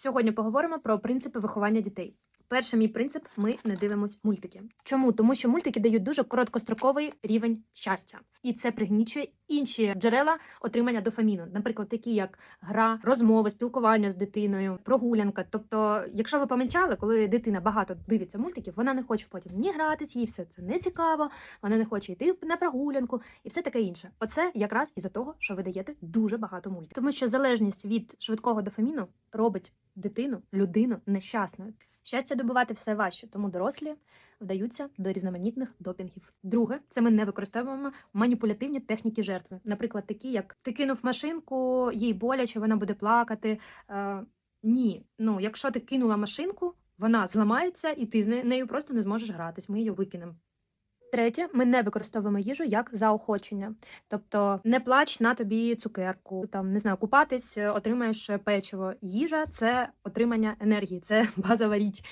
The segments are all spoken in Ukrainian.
Сьогодні поговоримо про принципи виховання дітей. Перший мій принцип ми не дивимось мультики. Чому? Тому що мультики дають дуже короткостроковий рівень щастя, і це пригнічує інші джерела отримання дофаміну, наприклад, такі як гра, розмови, спілкування з дитиною, прогулянка. Тобто, якщо ви помічали, коли дитина багато дивиться мультиків, вона не хоче потім ні гратись, їй все це не цікаво, вона не хоче йти на прогулянку і все таке інше. Оце якраз із-за того, що ви даєте дуже багато мультиків. Тому що залежність від швидкого дофаміну робить дитину, людину нещасною. Щастя добувати все важче, тому дорослі вдаються до різноманітних допінгів. Друге, це ми не використовуємо маніпулятивні техніки жертви. Наприклад, такі, як ти кинув машинку, їй боляче, вона буде плакати. Е, ні, ну якщо ти кинула машинку, вона зламається, і ти з нею просто не зможеш гратись. Ми її викинемо. Третє, ми не використовуємо їжу як заохочення. Тобто не плач на тобі цукерку, там не знаю, купатись, е, отримаєш печиво. Їжа це отримання енергії, це базова річ.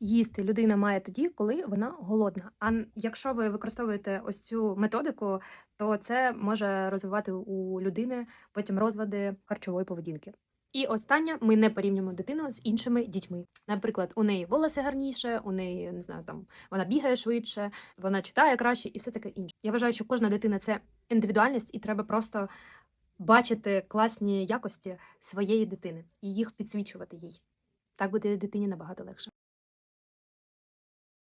Їсти людина має тоді, коли вона голодна. А якщо ви використовуєте ось цю методику, то це може розвивати у людини потім розлади харчової поведінки. І останнє, ми не порівнюємо дитину з іншими дітьми. Наприклад, у неї волоси гарніше, у неї не знаю, там вона бігає швидше, вона читає краще і все таке інше. Я вважаю, що кожна дитина це індивідуальність, і треба просто бачити класні якості своєї дитини і їх підсвічувати їй. Так буде дитині набагато легше.